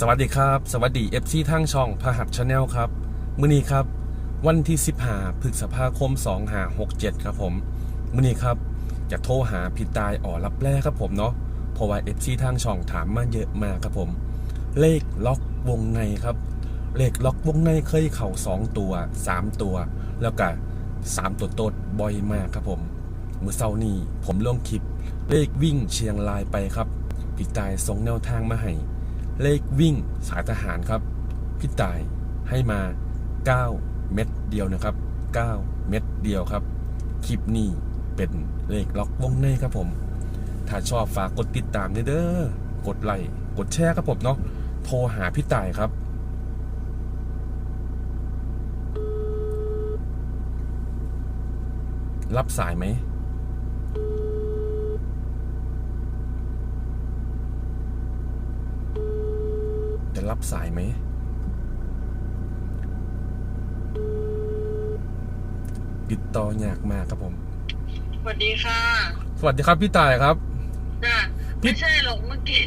สวัสดีครับ สวัสดี FC ทางช่องพหัสชาแนลครับ มื้อนี้ครับ วันที่ 15พฤษภาคม 2567 ครับผม มื้อนี้ครับจะโทรหาพี่ตายอ๋อรับแรกครับผมเนาะเพราะว่า FC ทางช่องถามมาเยอะมากครับผม เลขล็อกวงในครับ เลขล็อกวงในเคยเข่า 2 ตัว 3 ตัว แล้วก็ 3 ตัวโตดบ่อยมากครับผมมื้อเช้านี้ผมลงคลิป เลขวิ่งเชียงรายไปครับพี่ตายส่งแนวทางมาให้ เลขวิ่งสายทหารครับ พี่ตายให้มา 9 เม็ดเดียวนะครับ 9 เม็ดเดียวครับ คลิปนี้เป็นเลขล็อกวงในครับผม ถ้าชอบฝากกดติดตามเด้อ กดไลค์ กดแชร์ครับผมเนาะ โทรหาพี่ตายครับรับสายไหม รับสายไหม ติดต่อยากมากครับผม สวัสดีค่ะสวัสดีครับพี่ตายครับ จ้ะพี่ไม่ใช่หรอกเมื่อกี้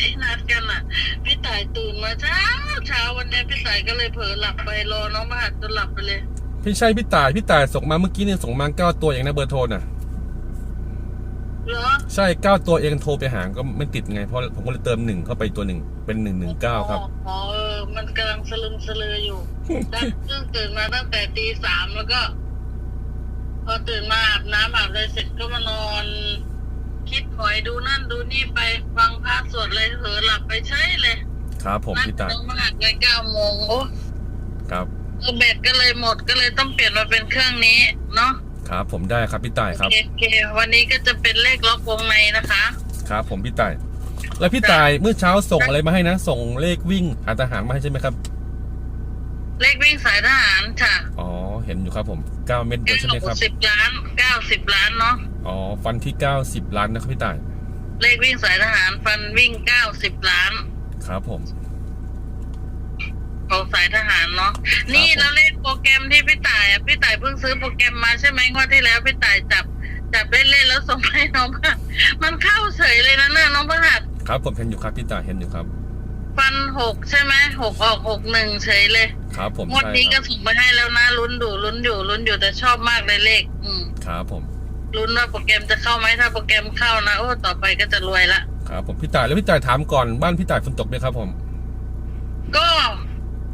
ที่นัดกันอะ พี่ต่ายตื่นมาเช้าเช้าวันนี้พี่ต่ายก็เลยเผลอหลับไปรอน้องมหัดจนหลับไปเลย พี่ใช่พี่ตายพี่ตายส่งมาเมื่อกี้เนี่ยส่งมาเก้าตัวเองนะเบอร์โทรน่ะเหรอ ใช่เก้าตัวเองโทรไปหาก็ไม่ติดไง เพราะผมก็เลยเติมหนึ่งเข้าไปตัวหนึ่งเป็นหนึ่งหนึ่งเก้าครับ อ๋อเออมันกำลังสลึมสลืออยู่ตั้งเพิ่งตื่นมาตั้งแต่ตีสามแล้วก็ พอตื่นมาอาบน้ำอาบอะไรเสร็จก็มานอน คิดหอยดูนั่นดูนี่ไปฟังพระสวดเลยเผลอหลับไปใช่เลยครับผมนัดพี่ตายน้องมหัดเลยเก้าโมงโอ้ครับเออแบตก็เลยหมดก็เลยต้องเปลี่ยนมาเป็นเครื่องนี้เนาะ ครับ ผมได้ครับพี่ตายครับโอเคโอเควันนี้ก็จะเป็นเลขล็อกวงในนะคะ ครับ ผมพี่ตาย แล้วพี่ตายเมื่อเช้าส่งอะไรมาให้นะ ส่งเลขวิ่งอาทหารมาให้ใช่ไหมครับ เลขวิ่งสายทหารค่ะ อ๋อ เห็นอยู่ครับผมเก้าเม็ดเดียวใช่ไหมครับสิบล้านเก้าสิบล้านเนาะ อ๋อ ฟันที่เก้าสิบล้านนะครับพี่ตาย เลขวิ่งสายทหารฟันวิ่งเก้าสิบล้าน ครับผม ของสายทหารเนาะนี่ผมแล้วเลขโปรแกรมที่พี่ต่ายอะพี่ต่ายเพิ่งซื้อโปรแกรมมาใช่ไหมงวดที่แล้วพี่ต่ายจับจับเล่นๆแล้วส่งให้น้องพหัดมันเข้าเฉยเลยนะเนี่ยน้องพหัดครับผมเห็นอยู่ครับพี่ตายเห็นอยู่ครับฟันหกใช่ไหมหกออกหกหนึ่งเฉยเลยครับผมงวดใช่นี้คก็รับส่งไปให้แล้วนะลุ้นดูลุ้นอยู่ลุ้นอยู่แต่ชอบมากเลยเลข อืมครับผมลุ้นว่าโปรแกรมจะเข้าไหมถ้าโปรแกรมเข้านะโอ้ต่อไปก็จะรวยละ ครับผมพี่ตายแล้วพี่ตายถามก่อนบ้านพี่ตายฝนตกไหมครับผม ก็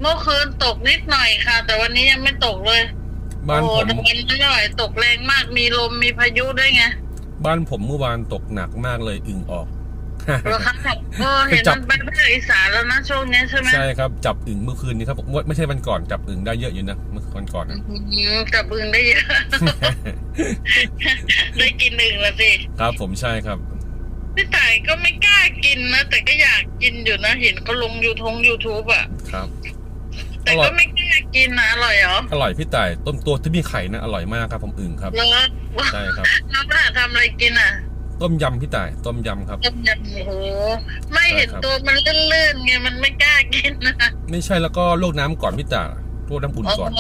เมื่อคืนตกนิดหน่อยค่ะ แต่วันนี้ยังไม่ตกเลยบ้านโอ้ผมแต่วันไม่ไหวตกแรงมากมีลมมีพายุด้วยไงบ้านผมเมื่อวานตกหนักมากเลยอึ่งออกเหรอครับเออเห็นจับมันไปภาคอีสานแล้วนะช่วงนี้ใช่ไหมใช่ครับ จับอึ่งเมื่อคืนนี้ครับผมไม่ใช่วันก่อนจับอึ่งได้เยอะอยู่นะเมื่อวันก่อนนะ อืมกับอึงได้เยอะ ได้กินหนึ่งละสิครับผมใช่ครับ พี่ต่ายก็ไม่กล้ากินนะแต่ก็อยากกินอยู่นะ เห็นเขาลงยูทงยูทูบอะ ครับ แต่อร่อยก็ไม่กล้ากินนะอร่อยเหรออร่อยพี่ต่ายต้มตัวที่มีไข่นะอร่อยมากครับผมอึ่งครับ แล้วใช่ครับน้องผ่าทำอะไรกินอะ ต้มยำพี่ต่ายต้มยำครับ ต้มยำโอ้โหไม่เห็นใช่ครับตัวมันลื่นๆไงมันไม่กล้ากินนะไม่ใช่แล้วก็ลวกน้ำก่อนพี่ต่ายลวกน้ำอุ่นโอ้ก่อน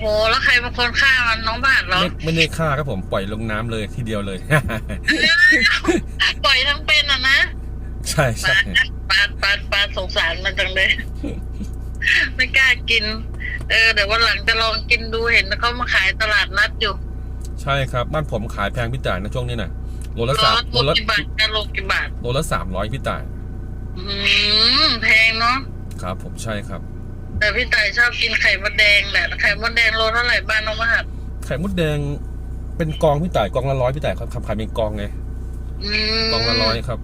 โหแล้วใครเป็นคนฆ่ามันน้องบาทเหรอไม่ไม่ได้ฆ่าครับผมปล่อยลงน้ำเลยทีเดียวเลยปล่อยทั้งเป็นอะนะ ใช่ปาใช่ดปาดปาดปาดสงสารมันจังเลย ไม่กล้ากิน เออเดี๋ยววันหลังจะลองกินดูเห็นเขามาขายตลาดนัดอยู่ ใช่ครับ บ้านผมขายแพงพี่ต่ายนะช่วงนี้นะโลละร้สาอมนโลโลละกี่บาทกันโลกี่บาทโลละสามร้อยพี่ต่ายอืมแพงเนาะครับ ผมใช่ครับ แต่พี่ต่ายชอบกินไข่มดแดงแหละไข่มดแดงโลเท่าไหร่บ้านน้องมหัดไข่มดแดงเป็นกองพี่ต่ายกองละร้อยพี่ต่ายครับขายเป็นกองไงอืมกองละร้อยครับ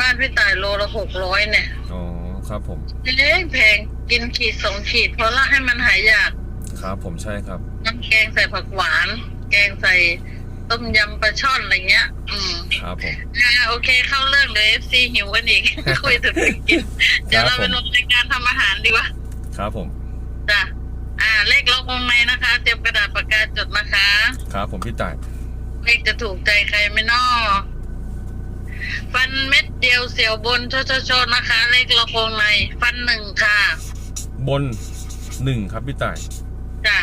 บ้านพี่ต่ายโลละหกร้อยเนี่ยอ๋อ ครับผมแพงแพงกินขีดสองขีดเพราะละให้มันหายอยากครับผมใช่ครับน้ำแกงใส่ผักหวาน แกงใส่ต้มยำปลาช่อนอะไรเงี้ย อืมครับผมอ่าโอเคเข้าเรื่องเดี๋ยวเอฟซีหิวกันอีก คุยถึงเรื่องกิน เดี๋ยวเราไปลงรายการทำอาหารดีกว่าครับผมจ้ะอ่า เลขล็อกวงในนะคะ เตรียมกระดาษปากกาจดนะคะ ครับผมพี่ต่ายเลขจะถูกใจใครไหม่นอ ฟันเม็ดเดียวเสียวบนโชโชโชนะคะ เลขล็อกวงใน ฟันหนึ่งค่ะบนหนึ่งครับพี่ต่ายจ้ะ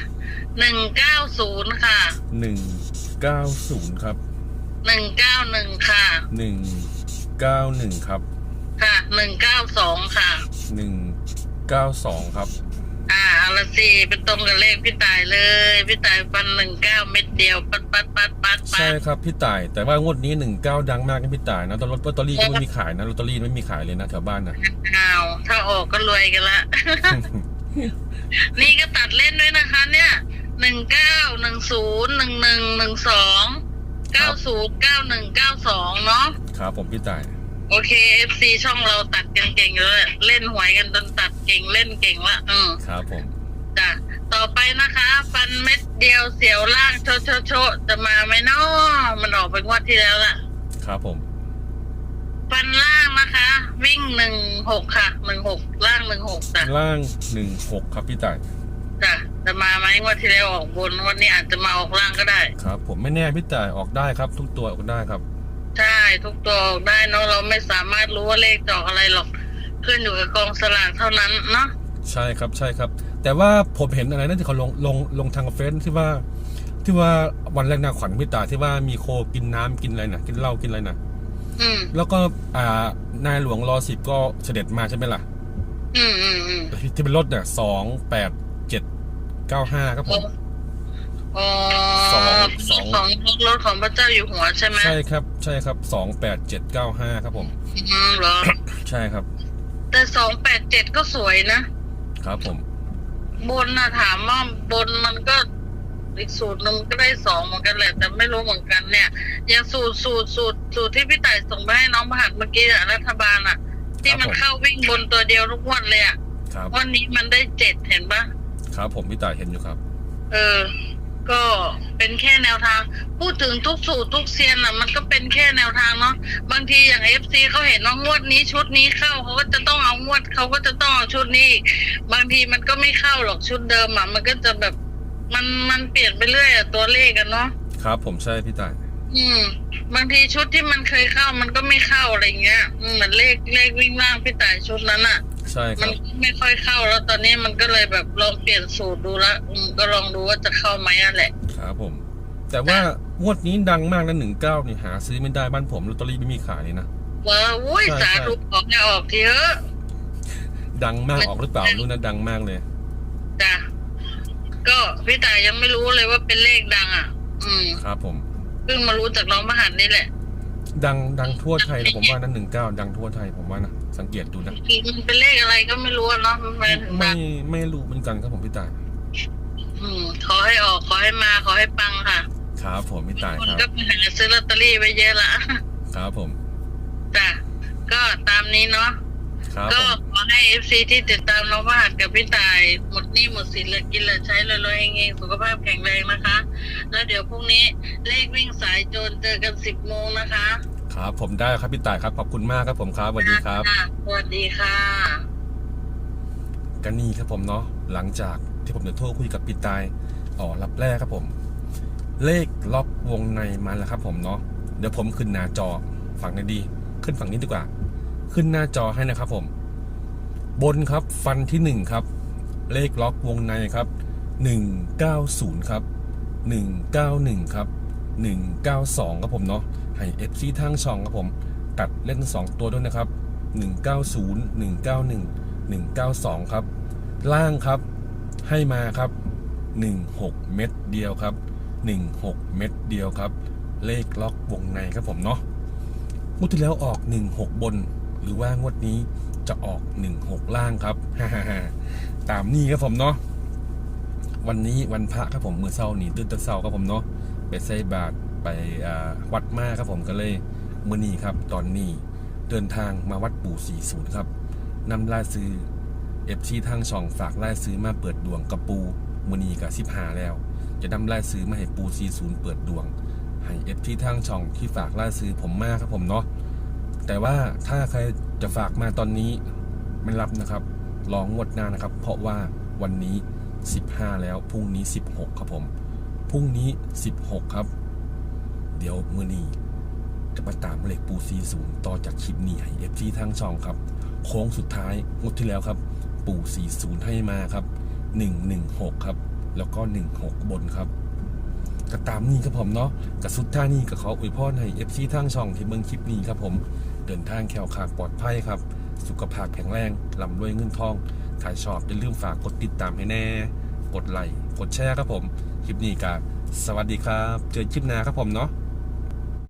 หนึ่งเก้าศูนย์ค่ะหนึ่งเก้าศูนย์ครับหนึ่งเก้าหนึ่งค่ะ หนึ่งเก้าหนึ่งครับค่ะหนึ่งเก้าสองค่ะเก้าสองครับ อ่าเอาละสิเป็นตรงกับเลขพี่ตายเลย พี่ตายฟันหนึ่งเก้าเม็ดเดียวปัดปัดปัดปัดปัใช่ดครับพี่ต่าย แต่ว่างวดนี้หนึ่งเก้าดังมากนะพี่ต่ายนะตอนลอตลอตเตอรี่ก็ไม่มีขายนะลอตเตอรี่ไม่มีขายเลยนะแถวบ้านนะ อ้าวถ้าออกก็รวยกันละ นี่ก็ตัดเล่นด้วยนะคะ เนี่ยหนึ่งเก้าหนึ่งศูนย์หนึ่งหนึ่งหนึ่งสองเก้าศูนย์เก้าหนึ่งเก้าสองเนาะ ครับผมพี่ต่าย โอเค FC ช่องเราตัดกันเก่งอยู่แล้วเล่นหวยกันจนตัดเก่งเล่นเก่งละอืมครับผม จ้ะต่อไปนะคะ ฟันเม็ดเดียวเสียวล่างโชโชโชจะมาไหมเนาะมันออกไปงวดที่แล้วละครับผม ฟันล่างนะคะ วิ่งหนึ่งหกค่ะหนึ่งหกล่างหนึ่งหกจ้ะล่างหนึ่งหกครับพี่ต่ายจ้ะจะมาไหมงวดที่แล้วออกบนวันนี้อาจจะมาออกล่างก็ได้ ครับ ผมไม่แน่พี่ต่ายออกได้ครับ ทุกตัวออกได้ครับ ใช่ทุกตัวออกได้เนาะเราไม่สามารถรู้ว่าเลขจะออกอะไรหรอกขึ้นอยู่กับกองสลากเท่านั้นเนาะใช่ครับใช่ครับ แต่ว่าผมเห็นอะไรนั่นที่เขาลงลงลงทางเฟซที่ว่า ที่ว่าวันแรกนาขวัญพี่ต่ายที่ว่ามีโคกินน้ำกินอะไรนะกินเหล้ากินอะไรนะอืมแล้วก็อ่านายหลวงรอสิบก็เสด็จมาใช่ไหมล่ะ อืมอืมอืมที่เป็นรถเนี่ยสองแปดเจ็ดเก้าห้าครับผมอ๋อส องสองของรถของพระเจ้าอยู่หัวใช่ไหมใช่ครับ ใช่ครับสองแปดเจ็ดเก้าห้าครับผมอืมเหรอ ใช่ครับ แต่สองแปดเจ็ดก็สวยนะครับผม บนนะถามว่าบนมันก็อีกสูตรหนึ่งก็ได้สองเหมือนกันแหละ แต่ไม่รู้เหมือนกันเนี่ยอย่างสูตรสูตรสูตรสูตรที่พี่ต่ายส่งไปให้น้องประหัดเมื่อกี้อะรัฐบาลอะที่มันเข้าวิ่งบนตัวเดียวทุกวันเลยอะครับวันนี้มันได้เจ็ดเห็นปะครับผมพี่ต่ายเห็นอยู่ครับ เออ ก็เป็นแค่แนวทาง พูดถึงทุกสูตรทุกเซียนอะ มันก็เป็นแค่แนวทางเนาะบางทีอย่างเอฟซีเขาเห็นว่างวดนี้ชุดนี้เข้าเขาก็จะต้องเอางวดเขาก็จะต้องเอาชุดนี้อีกบางทีมันก็ไม่เข้าหรอกชุดเดิมอะมันก็จะแบบมันมันเปลี่ยนไปเรื่อยอะตัวเลขกันเนาะครับผมใช่พี่ต่าย อืม บางทีชุดที่มันเคยเข้ามันก็ไม่เข้าอะไรเงี้ยอืมเหมือนเลขเลขวิ่งล่างพี่ต่ายชุดนั้นอะ ใช่คมัรันบ ไม่ค่อยเข้าแล้วตอนนี้มันก็เลยแบบลองเปลี่ยนสูตรดูแล้วอืมก็ลองดูว่าจะเข้าไหมอะแหละ ครับผม แต่ว่างวดนี้ดังมากนะหนึ่งเก้านี่หาซื้อไม่ได้บ้านผมลอตเตอรี่ไม่มีขายเลยนะว่าอุ้ยใช่ สาธุออกให้ออกทีเถอะดังมากออกหรือเปล่ารู้นะดังมากเลย จ้ะก็พี่ตายยังไม่รู้เลยว่าเป็นเลขดังอะ อืมครับผม เพิ่งมารู้จากน้องมหันต์นี่แหละ ดังดังทั่วไทยนะผมว่านะหนึ่งเก้าดังทั่วไทยผมว่านะสังเกตดูนะมันเป็นเลขอะไรก็ไม่รู้อะเนาะมันมาถึงไม่ดังไม่รู้เหมือนกันครับผมพี่ต่ายอืมขอให้ออกขอให้มาขอให้ปังค่ะครับผมพี่ต่ายคนครับก็ไปหาซื้อลอตเตอรี่ไปเยอะละครับผมจ้ะก็ตามนี้เนาะ ครับก็ผมขอให้เอฟซีที่ติดตามน้องประหัดกับพี่ตาย หมดหนี้หมดสินเหลือกินเหลือใช้รวยๆเองๆสุขภาพแข็งแรงนะคะ แล้วเดี๋ยวพรุ่งนี้เลขวิ่งสายโจรเจอกันสิบโมงนะคะครับ ผมได้ครับพี่ต่ายครับขอบคุณมากครับผมครับสวัสดีครับะสวัสดีค่ะกันนี่ครับผมเนาะหลังจากที่ผมเดี๋ยวโทรคุยกับพี่ตายอ๋อรับแรกครับผม เลขล็อกวงในมาแล้วครับผมเนาะเดี๋ยวผมขึ้นหน้าจอฝั่งไหนดี ขึ้นฝั่งนี้ดีกว่า ขึ้นหน้าจอให้นะครับผม บนครับฟันที่หนึ่งครับ เลขล็อกวงในครับหนึ่งเก้าศูนย์ครับหนึ่งเก้าหนึ่งครับหนึ่งเก้าสองครับผมเนาะให้เอฟซีทางช่องครับผม ตัดเล่นสองตัวด้วยนะครับหนึ่งเก้าศูนย์หนึ่งเก้าหนึ่งหนึ่งเก้าสองครับ ล่างครับ ให้มาครับหนึ่งหกเม็ดเดียวครับหนึ่งหกเม็ดเดียวครับ เลขล็อกวงในครับผมเนาะงวดที่แล้วออกหนึ่งหกบน หรือว่างวดนี้จะออกหนึ่งหกล่างครับตามนี้ครับผมเนาะวันนี้วันพระครับผมมือเศร้านี่ตื่นตะเศร้าครับผมเนาะไปใส่บาตรไปวัดมาครับผมก็เลยมือนี้ครับ ตอนนี้เดินทางมาวัดปู่40ครับนำลายซื้อเอฟซีทางช่องฝากลายซื้อมาเปิดดวงกับปูมือนี้กับสิบหาแล้ว จะนำลายซื้อมาให้ปู40เปิดดวงให้เอฟซีทางช่องที่ฝากลายซื้อผมมากครับผมเนาะ แต่ว่าถ้าใครจะฝากมาตอนนี้ไม่รับนะครับรองงวดหน้านะครับ เพราะว่าวันนี้ 15 แล้วพรุ่งนี้ 16 ครับผมพรุ่งนี้ 16 ครับ เดี๋ยวมือนี้จะมาตามเลขปูซีศูนย์ต่อจากคลิปนี้ให้เอฟซีทางช่องครับ โค้งสุดท้ายงวดที่แล้วครับ ปู่40ให้มาครับ 116 ครับ แล้วก็ 16 บนครับก็ตามนี้ครับผมเนาะกับสุดท่านี้ก็ขออวยพรให้เอฟซีทางช่องที่เมืองคลิปนี้ครับผม เดินทางแข็งขาดปลอดภัยครับ สุขภาพแข็งแรงลำรวยเงินทองถ่าชอบอย่าลืมฝากกดติดตามให้แน่ กดไลค์กดแชร์ครับผม คลิปนี้ก็สวัสดีครับ เจอคลิปหน้าครับผมเนาะ